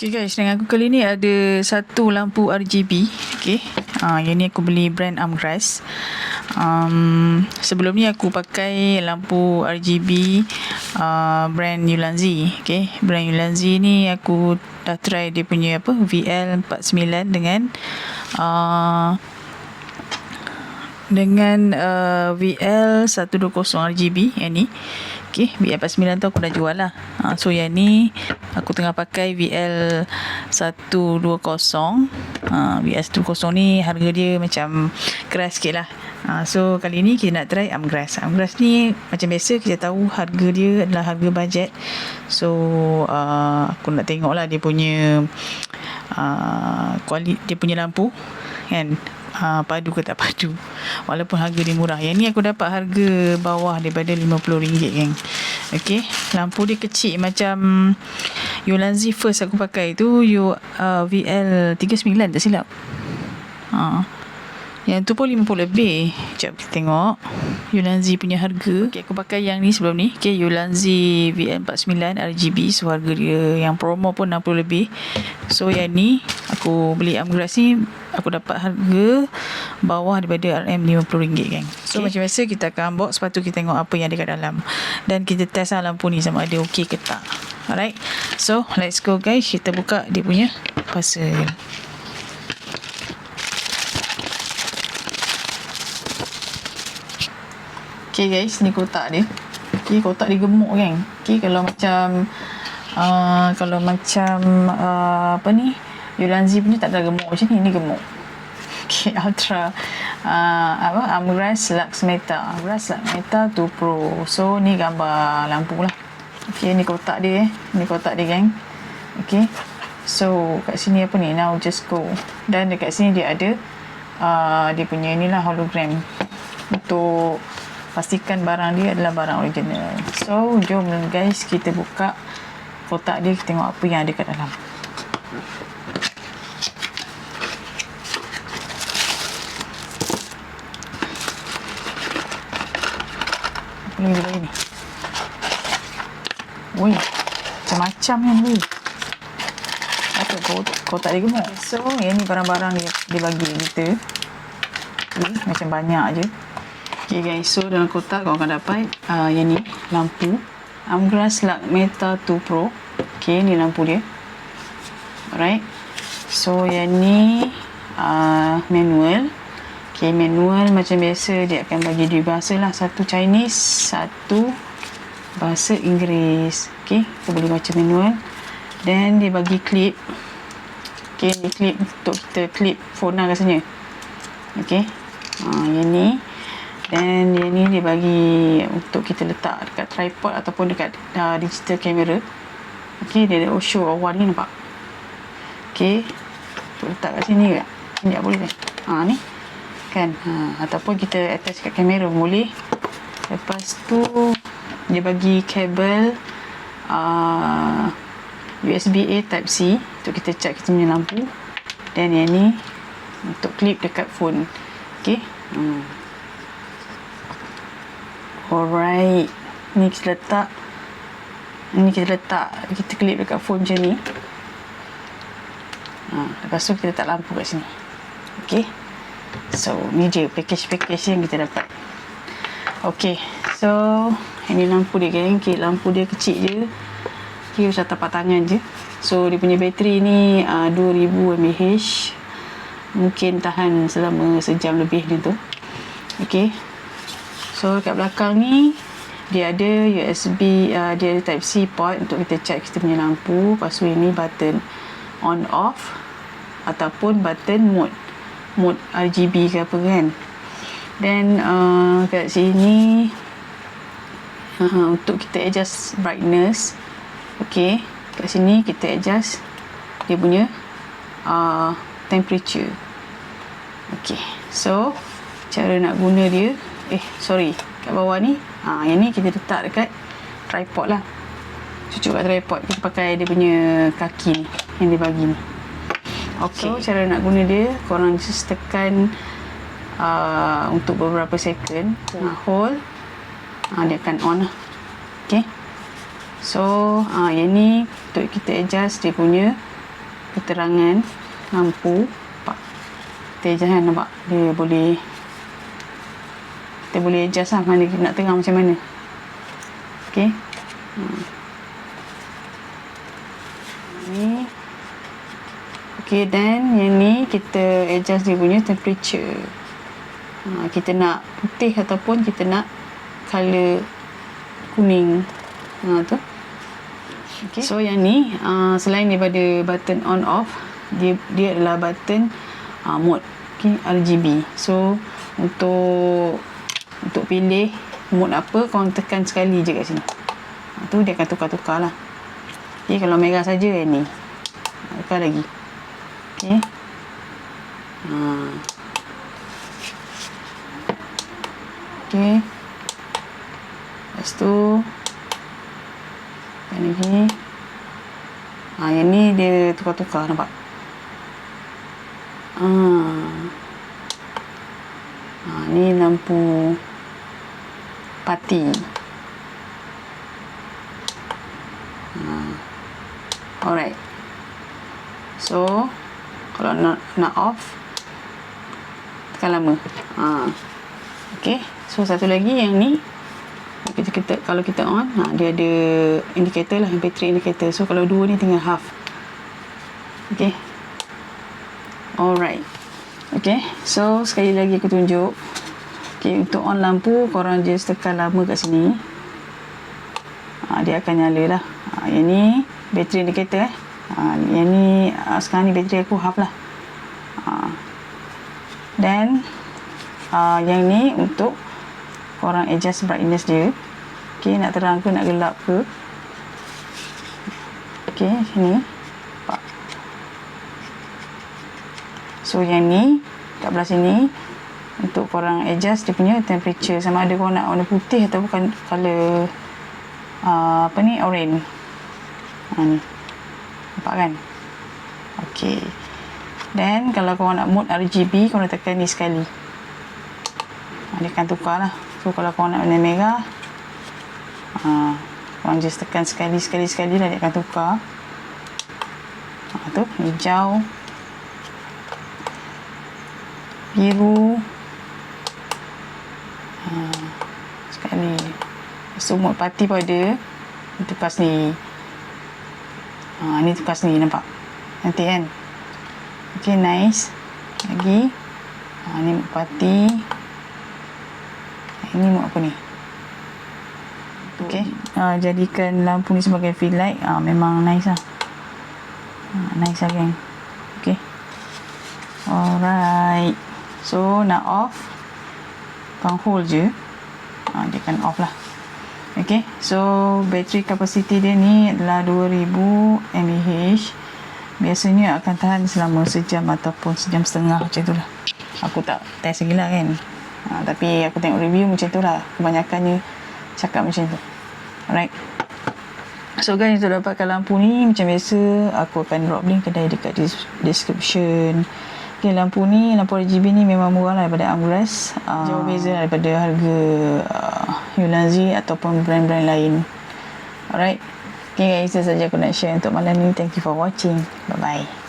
Okay guys, dengan aku kali ni ada satu lampu RGB. Okay. Uh, yang ni aku beli brand Amgras. Um, sebelum ni aku pakai lampu RGB uh, brand Yulanzi. Okay. Brand Yulanzi ni aku dah try dia punya apa VL49 dengan uh, dengan uh, VL120 RGB yang ni. Okay, VL49 tu aku dah jual lah. Ha, so yang ni aku tengah pakai VL120. Ha, VL120 ni harga dia macam keras sikit lah. Ha, so kali ni kita nak try Amgras. Amgras ni macam biasa kita tahu harga dia adalah harga bajet. So uh, aku nak tengok lah dia punya uh, kuali, dia punya lampu kan ha, padu ke tak padu? Walaupun harga dia murah. Yang ni aku dapat harga bawah daripada RM50 kan ok lampu dia kecil macam Yolanzi first aku pakai tu you uh, VL39 tak silap? Ha. Yang tu pun 50 lebih. Sekejap kita tengok. Yulanzi punya harga. Okay, Aku pakai yang ni sebelum ni. Okay, Yulanzi VN49 RGB So harga dia yang promo pun 60 lebih. So yang ni Aku beli Amgras ni Aku dapat harga Bawah daripada RM50 kan So okay. macam biasa kita akan unbox. Lepas tu kita tengok apa yang ada kat dalam. Dan kita test lah lampu ni sama ada okey ke tak. Alright. So let's go guys. Kita buka dia punya parcel Okay guys, ni kotak dia. Okay, kotak dia gemuk kan. Okay, kalau macam uh, kalau macam uh, apa ni, Yulanzi punya tak ada gemuk macam ni, ni gemuk. Okay, Ultra uh, apa Amgras Lux Meta. Amgras Lux Meta 2 Pro. So, ni gambar lampu lah. Okay, ni kotak dia eh. Ni kotak dia gang. Okay. So, kat sini apa ni? Now just go. Dan dekat sini dia ada uh, dia punya ni lah hologram. Untuk pastikan barang dia adalah barang original. So, jom guys kita buka kotak dia kita tengok apa yang ada kat dalam. Apa lagi dia ni? Woi, macam-macam yang ni. Apa kotak dia gemuk. So, yang ni barang-barang dia, dia bagi kita. Okay, macam banyak je. Okay guys, so dalam kotak kau akan dapat uh, yang ni, lampu. Amgras Lux Meta 2 Pro. Okay, ni lampu dia. Alright. So, yang ni uh, manual. Okay, manual macam biasa dia akan bagi dua bahasa lah. Satu Chinese, satu bahasa Inggeris. Okay, kita boleh baca manual. Dan dia bagi clip. Okay, ni clip untuk kita clip phone lah rasanya. Okay. Uh, yang ni dan yang ni dia bagi untuk kita letak dekat tripod ataupun dekat uh, digital camera. Ok dia ada Osho awal ni nampak? Ok untuk letak kat sini ke ni tak boleh kan? Ha, ni. Kan? Ha, ataupun kita attach kat kamera boleh. Lepas tu dia bagi kabel uh, USB A type C untuk kita charge kita punya lampu. Dan yang ni untuk clip dekat phone. Ok hmm. Alright. Ni kita letak. Ni kita letak. Kita klip dekat phone macam ni. Ha, lepas tu kita letak lampu kat sini. Okay. So, ni je package-package yang kita dapat. Okay. So, ini lampu dia kan. Okay, lampu dia kecil je. Okay, macam tapak tangan je. So, dia punya bateri ni uh, 2000 mAh. Mungkin tahan selama sejam lebih ni tu. Okay. So kat belakang ni dia ada USB uh, dia ada type C port untuk kita charge kita punya lampu. Lepas tu ini button on off ataupun button mode mode RGB ke apa kan. Dan uh, kat sini uh, untuk kita adjust brightness. Okay, kat sini kita adjust dia punya uh, temperature. Okay, so cara nak guna dia eh sorry. Kat bawah ni ha, yang ni kita letak dekat tripod lah. Cucuk kat tripod kita pakai dia punya kaki ni yang dia bagi ni. Okay. so cara nak guna dia korang just tekan uh, untuk beberapa second. Uh, hold. Uh, dia akan on lah. Ok. So uh, yang ni untuk kita adjust dia punya keterangan lampu. Nampak? Kita adjust kan nampak? Dia boleh kita boleh adjust lah mana kita nak terang macam mana. Ok hmm. ni ok dan yang ni kita adjust dia punya temperature. Ha, kita nak putih ataupun kita nak color kuning. Ha, tu. Okay. so yang ni uh, selain daripada button on off dia dia adalah button uh, mode. Okay, RGB so untuk untuk pilih mode apa kau tekan sekali je kat sini ha, tu dia akan tukar-tukar lah okay, kalau merah saja yang ni tukar lagi okay. ha. okay. lepas tu yang lagi ha, yang ni dia tukar-tukar nampak ha. ha, ni lampu parti ha. alright. So kalau nak nak off tekan lama. Ha. ok so satu lagi yang ni kita, kita kalau kita on ha, dia ada indicator lah battery indicator. So kalau dua ni tinggal half. Ok alright. Ok so sekali lagi aku tunjuk ok untuk on lampu korang just tekan lama kat sini. Ha, dia akan nyala lah. Ha, yang ni battery indicator eh. Ha, yang ni ha, sekarang ni battery aku half lah. Dan ha, yang ni untuk korang adjust brightness dia. Ok nak terang ke nak gelap ke? Ok sini. So yang ni kat belah sini untuk korang adjust dia punya temperature. Sama ada korang nak warna putih atau bukan color uh, apa ni orange. Ha ni. Nampak kan? Ok dan kalau korang nak mode RGB korang tekan ni sekali. Ha, dia akan tukar lah So kalau kau nak warna merah ha, Korang just tekan sekali sekali sekali lah dia akan tukar. Ha, tu hijau. Biru ha, Sekali So mood party pun ada. Tukar sendiri. Ha, Ni tukar sendiri nampak? Nanti kan? Okay nice. Lagi. Ha, Ni mood party. Ini mau apa ni? Okay uh, Jadikan lampu ni sebagai fill light. Uh, Memang nice lah. Uh, Nice lah geng. Okay Alright. So nak off? Kang hold je uh, Dia akan off lah. Okay So battery capacity dia ni adalah 2000 mAh. Biasanya akan tahan selama sejam ataupun sejam setengah macam tu lah. Aku tak test lagi lah kan. Ha, tapi aku tengok review macam tu lah. Kebanyakannya cakap macam tu. Alright. So guys untuk dapatkan lampu ni macam biasa aku akan drop link kedai dekat description Okay, lampu ni, lampu RGB ni memang murah lah daripada Amglass. Uh, jauh beza lah daripada harga uh, Yulanzi ataupun brand-brand lain. Alright. Okay guys, itu saja aku nak share untuk malam ni. Thank you for watching. Bye-bye.